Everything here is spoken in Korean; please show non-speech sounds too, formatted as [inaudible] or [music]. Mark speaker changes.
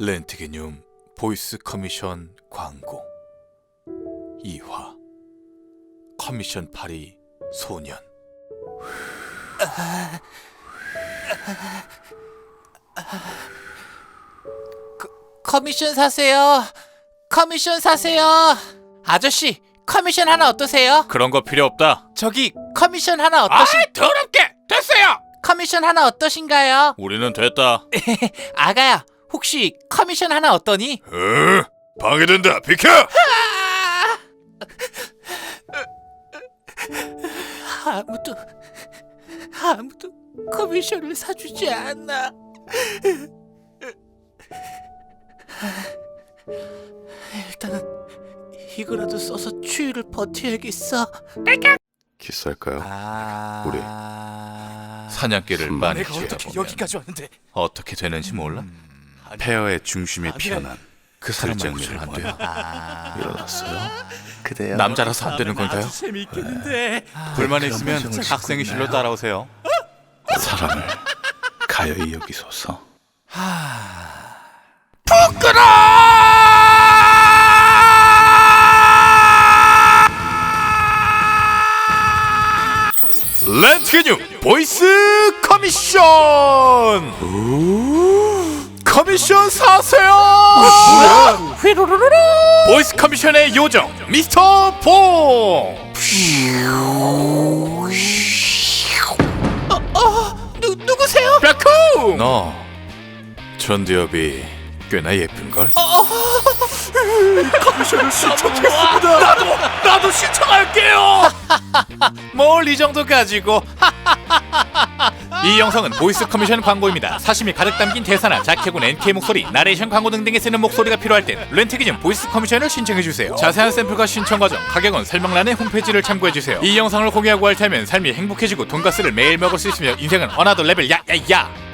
Speaker 1: 렌트 개념 보이스 커미션 광고 2화 커미션 파리 소년
Speaker 2: 커미션 사세요. 커미션 사세요. 아저씨, 커미션 하나 어떠세요?
Speaker 1: 그런 거 필요 없다
Speaker 2: 저기 커미션 하나 어떠신?
Speaker 1: 더럽게 됐어요
Speaker 2: 커미션 하나 어떠신가요?
Speaker 1: 우리는 됐다 [laughs]
Speaker 2: 아가야, 혹시 커미션 하나 어떠니?
Speaker 1: 으 방해된다 비켜
Speaker 2: 아무도 아무도 커미션을 사주지 않아. 일단은 이거라도 써서 추위를 버텨야겠어.
Speaker 3: 키스할까요?
Speaker 2: 아...
Speaker 3: 우리.
Speaker 1: 사냥개를 많이
Speaker 2: 내가 어떻게 여기까지 왔는데?
Speaker 1: 어떻게 되는지 몰라?
Speaker 3: 폐허의 중심이 피어난 그 목소리를
Speaker 1: 안
Speaker 3: 보여
Speaker 1: 돼요.
Speaker 3: 일어났어요. [laughs] 그대여.
Speaker 1: 남자라서 안 되는 건가요?
Speaker 2: 재밌겠는데.
Speaker 1: 불만
Speaker 3: 그런
Speaker 1: 있으면
Speaker 3: 방송을
Speaker 1: 학생회실로
Speaker 3: 듣고
Speaker 1: 따라오세요.
Speaker 3: 사랑을 가여이 여기소서.
Speaker 1: 렌트 개념 보이스 커미션 커미션 사세요!
Speaker 2: 휘루루루루.
Speaker 1: 보이스 커미션의 요정 미스터
Speaker 2: 봉누 누구세요?
Speaker 1: 벽쿵 너 전두엽이 꽤나 예쁜 걸? 커미션을 신청했습니다. 나도 나도 신청할게요! [laughs] 뭘 이 정도 가지고 [laughs] 이 영상은 보이스 커미션 광고입니다. 사심이 가득 담긴 대사나 자켓군 NK 목소리, 나레이션 광고 등등에 쓰는 목소리가 필요할 땐 렌트 기준 보이스 커미션을 신청해 주세요. 자세한 샘플과 신청 과정, 가격은 설명란의 홈페이지를 참고해 주세요. 이 영상을 공유하고 할 테면 삶이 행복해지고 돈가스를 매일 먹을 수 있으며 인생은 어나더 레벨 야야야.